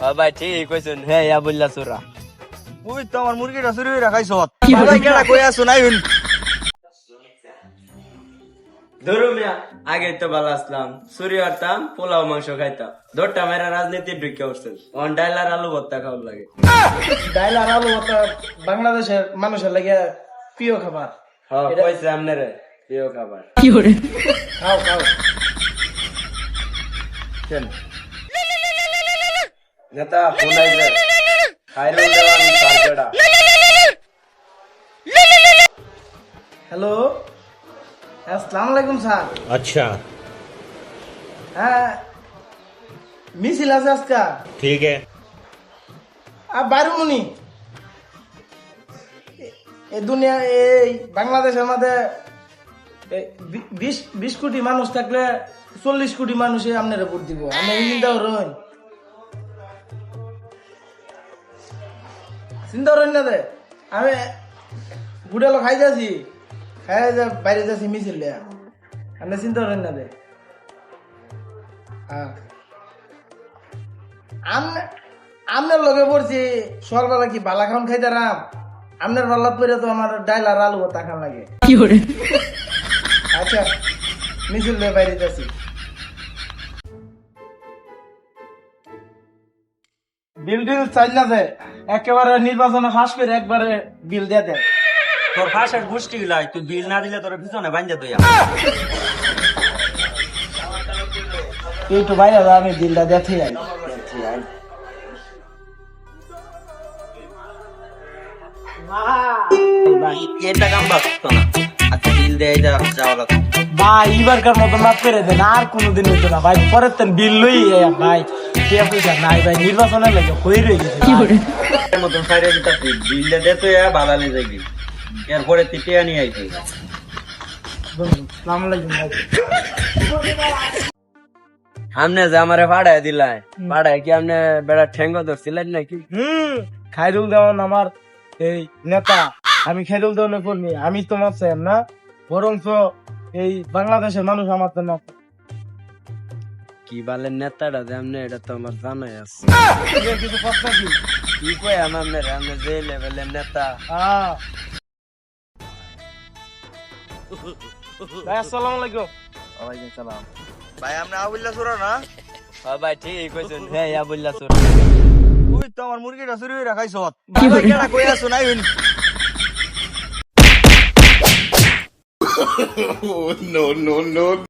হ্যাঁ ভাই ঠিক কইছেন। হ্যাঁ ইয়া বললা সুরা। ওই তো আমার মুরগিটা চুরি হয়ে রাখাইছ ভাই কেডা কই আছো নাই হুন ধরু মিয়া আগে তো ভালো আসলাম। চুরি হতাম পোলাও মাংস খাইতাম। দোরটা মেরা রাজনীতি ঢুকে উঠছেন অন ডাইলার আলু ভর্তা খাওয়ার লাগে। ডাইল আর আলু ভর্তা বাংলাদেশের মানুষের লাগে প্রিয় খাবার। হ্যাঁ কইছে আপনারে প্রিয় খাবার। খাও খাও। চল হ্যালো? হ্যাঁ, আসসালামু আলাইকুম স্যার। আচ্ছা। হ্যাঁ মিছিল আছে আজকা। ঠিক আছে আর বারুমনি এই দুনিয়া এই বাংলাদেশের মধ্যে বিশ বিশ কোটি মানুষ থাকলে চল্লিশ কোটি মানুষে আপনার উপর দিব। আমি চিন্তাও রই। করেন না দে। আমি বুড়ালো খাই যাচ্ছি। খাই যা বাইরে যাচ্ছি মিছিল আপনি চিন্তা করেন না দে। আম- আপনার লগে পড়ছি সকালবেলা কি বালা খান খাইতে রাম আপনার পাল্লা পরে তো আমার ডাইল আর আলু খান লাগে। আচ্ছা মিছিল বাইরে যাচ্ছি। বিল টিল চাই না দে একেবারে নির্বাচনে ফাঁস করে একবারে বিল দিয়ে দেয় তোর ফাঁসের গোষ্ঠী গুলাই তুই বিল না দিলে তোর পিছনে বাঞ্জা তুই তুই একটু বাইরে আমি বিলটা দেখে যাই এটা কাম না। আচ্ছা বিল দেয় যা যাওয়া লাগতো ভাই এবারকার মতো মাফ করে দেন আর কোনোদিন হইতো না। ভাই পরের তেন বিল লই ভাই। আমনে যে আমারে ভাড়ায় দিলাই ভাড়ায় কি আমনে বেড়া ঠেঙ্গ ধরছিলেন নাকি হুম খাইরুল দেওয়ান আমার এই নেতা আমি খাইরুল দেওয়ানের কর্মী আমি তোমার চাই না বরঞ্চ এই বাংলাদেশের মানুষ আমার তো কি বলেন নেতাটা যে আমনে এটা তো আমার জানাই আছে। কিছু কথা কি কি কই আমনে যে লেভেলের নেতা। ভাই আসসালামু আলাইকুম। ওয়ালাইকুম সালাম। ভাই আমরা আবুল্লা সুরা না? হ্যাঁ ভাই ঠিক কইছেন। হ্যাঁ ইয়া বললা সুর ওই তো আমার মুরগিটা চুরি হয়ে রাখাইছ। no no no.